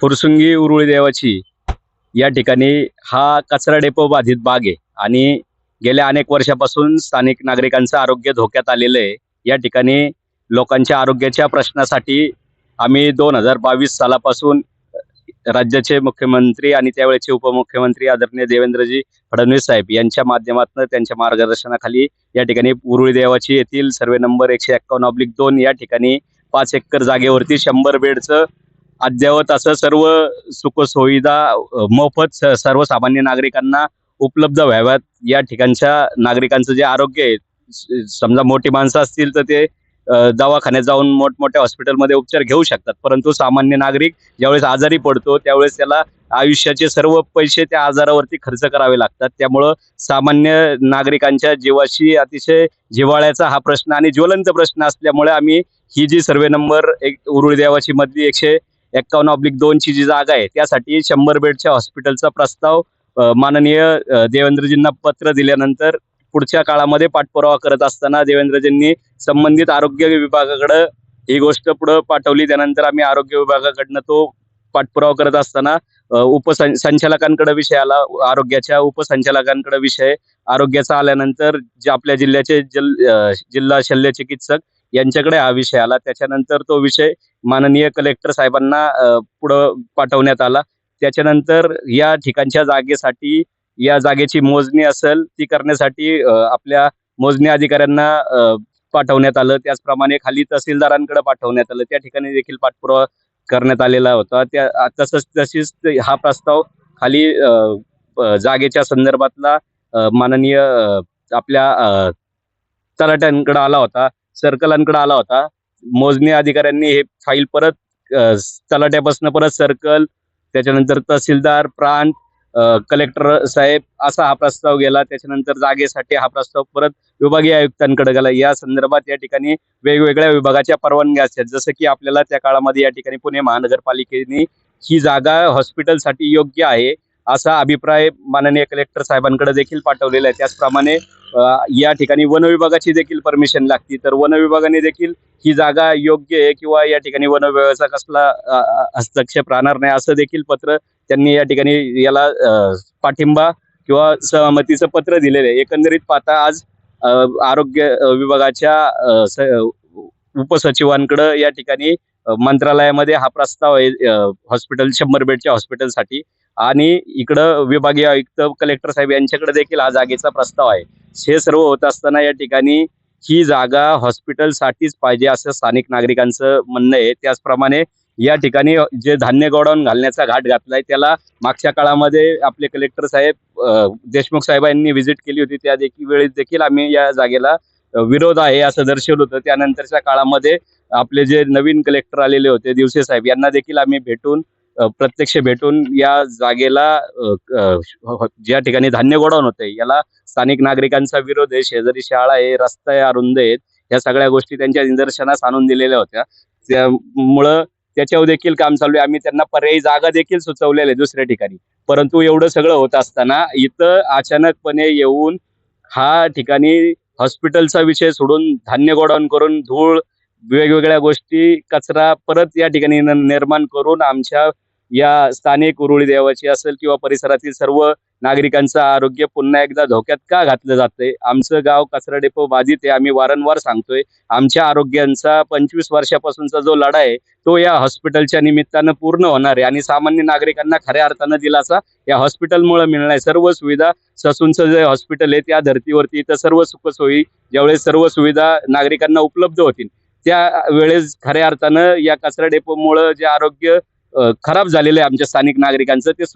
फुरसुंगी उरुळी देवाची या ठिकाणी हा कचरा डेपो बाधित बाग आहे. आणि गेल्या अनेक वर्षापासून स्थानिक नागरिकांचं आरोग्य धोक्यात आलेलं आहे. या ठिकाणी लोकांच्या आरोग्याच्या प्रश्नासाठी आम्ही दोन हजार बावीस सालापासून राज्याचे मुख्यमंत्री आणि त्यावेळेचे उपमुख्यमंत्री आदरणीय देवेंद्रजी फडणवीस साहेब यांच्या माध्यमातून त्यांच्या मार्गदर्शनाखाली या ठिकाणी उरुळी देवाची येथील सर्वे नंबर एकशे एक्कावन्न ऑब्लिक दोन या ठिकाणी पाच एकर जागेवरती शंभर बेडचं अद्ययावत असं सर्व सुखसुविधा मोफत स- सर्वसामान्य नागरिकांना उपलब्ध व्हाव्यात. या ठिकाणच्या नागरिकांचं जे आरोग्य आहे समजा मोठी माणसं असतील तर ते दवाखान्यात जाऊन मोठमोठ्या हॉस्पिटलमध्ये उपचार घेऊ शकतात. परंतु सामान्य नागरिक ज्यावेळेस आजारी पडतो त्यावेळेस त्याला आयुष्याचे सर्व पैसे त्या आजारावरती खर्च करावे लागतात. त्यामुळं सामान्य नागरिकांच्या जीवाशी अतिशय जिव्हाळ्याचा हा प्रश्न आणि ज्वलंत प्रश्न असल्यामुळे आम्ही ही जी सर्वे नंबर एक उरुळी देवाची मधली एकशे एक्कावन्न ऑब्लिक दोनची जी जागा आहे त्यासाठी शंभर बेडच्या हॉस्पिटलचा प्रस्ताव माननीय देवेंद्रजींना पत्र दिल्यानंतर पुढच्या काळामध्ये पाठपुरावा करत असताना देवेंद्रजींनी संबंधित आरोग्य विभागाकडे ही गोष्ट पुढे पाठवली. त्यानंतर आम्ही आरोग्य विभागाकडनं तो पाठपुरावा करत असताना उपसं संचालकांकडे विषय आला. आरोग्याच्या उपसंचालकांकडे विषय. आरोग्याचा आल्यानंतर जे आपल्या जिल्ह्याचे जल जिल्हा शल्य चिकित्सक यांच्याकडे हा विषय आला. त्याच्यानंतर तो विषय माननीय कलेक्टर साहेबांना पुढं पाठवण्यात आला. त्याच्यानंतर या ठिकाणच्या जागेसाठी या जागेची मोजणी असेल ती करण्यासाठी आपल्या मोजणी अधिकाऱ्यांना पाठवण्यात आलं. त्याचप्रमाणे खाली तहसीलदारांकडे पाठवण्यात आलं. त्या ठिकाणी देखील पाठपुरावा करण्यात आलेला होता. त्या तसंच तशीच हा प्रस्ताव खाली जागेच्या संदर्भातला माननीय आपल्या तलाट्यांकडे आला होता. सर्कलांकडे आला होता. मोजणी अधिकाऱ्यांनी हे फाईल परत तलाट्यापासून परत सर्कल त्याच्यानंतर तहसीलदार प्रांत कलेक्टर साहेब असा हा प्रस्ताव गेला. त्याच्यानंतर जागेसाठी हा प्रस्ताव परत विभागीय आयुक्तांकडे गेला. या संदर्भात या ठिकाणी वेगवेगळ्या विभागाच्या परवानग्या असतात. जसं की आपल्याला त्या काळामध्ये या ठिकाणी पुणे महानगरपालिकेने ही जागा हॉस्पिटलसाठी योग्य आहे असा अभिप्राय माननीय कलेक्टर साहेबांकडे देखील पाठवलेला आहे. त्याचप्रमाणे या ठिकाणी वन विभागाची देखील परमिशन लागते. तर वन विभागाने देखील ही जागा योग्य आहे किंवा या ठिकाणी वन विभागाचा कसला हस्तक्षेप राहणार नाही असं देखील पत्र त्यांनी या ठिकाणी याला पाठिंबा किंवा सहमतीचं पत्र दिलेलं आहे. एकंदरीत पाहता आज आरोग्य विभागाच्या उपसचिवांकडं या ठिकाणी मंत्रालयामध्ये हा प्रस्ताव आहे हॉस्पिटल शंभर बेडच्या हॉस्पिटलसाठी आणि इकडं विभागीय आयुक्त कलेक्टर साहेब यांच्याकडे देखील हा जागेचा प्रस्ताव आहे. हे सर्व होत असताना या ठिकाणी ही जागा हॉस्पिटलसाठीच पाहिजे असं स्थानिक नागरिकांचं म्हणणं आहे. त्याचप्रमाणे या ठिकाणी जे धान्य गोडाऊन घालण्याचा घाट घातलाय त्याला मागच्या काळामध्ये आपले कलेक्टर साहेब देशमुख साहेबांनी व्हिजिट केली होती. त्या देखील वेळेस देखील आम्ही या जागेला विरोध आहे असं दर्शवलं होतं. त्यानंतरच्या काळामध्ये आपले जे नवीन कलेक्टर आलेले होते दिवसे साहेब यांना देखील आम्ही भेटून प्रत्यक्ष भेटून या जागेला हो, हो, ज्या ठिकाणी धान्य गोडाऊन होते याला स्थानिक नागरिकांचा विरोध आहे शेजारी शाळा आहे रस्ता आहे अरुंद आहेत या सगळ्या गोष्टी त्यांच्या निदर्शनास आणून दिलेल्या होत्या. त्यामुळं त्याच्यावर देखील काम चालू आहे. आम्ही त्यांना पर्यायी जागा देखील सुचवलेल्या आहे दुसऱ्या ठिकाणी. परंतु एवढं सगळं होत असताना इथं अचानकपणे येऊन हा ठिकाणी हॉस्पिटलचा विषय सोडून धान्य गोडाऊन करून धूळ वेगवेगळ्या गोष्टी कचरा परत या ठिकाणी निर्माण करून आमच्या या स्थानिक उरुळी देवाची असेल किंवा परिसरातील सर्व नागरिकांचं आरोग्य पुन्हा एकदा धोक्यात का घातलं जातंय? आमचं गाव कचरा डेपो बाधित आहे आम्ही वारंवार सांगतोय आमच्या आरोग्यांचा पंचवीस वर्षापासूनचा जो लढा आहे तो या हॉस्पिटलच्या निमित्तानं पूर्ण होणार आहे. आणि सामान्य नागरिकांना खऱ्या अर्थानं दिलासा या हॉस्पिटलमुळे मिळणार आहे सर्व सुविधा ससूनचं जे हॉस्पिटल आहे त्या धर्तीवरती इथं सर्व सुखसोयी ज्यावेळेस सर्व सुविधा नागरिकांना उपलब्ध होतील. त्या वेळेस खऱ्या अर्थानं या कचरा डेपोमुळं जे आरोग्य अ, खराब झालेलं आहे आमच्या स्थानिक नागरिकांचं ते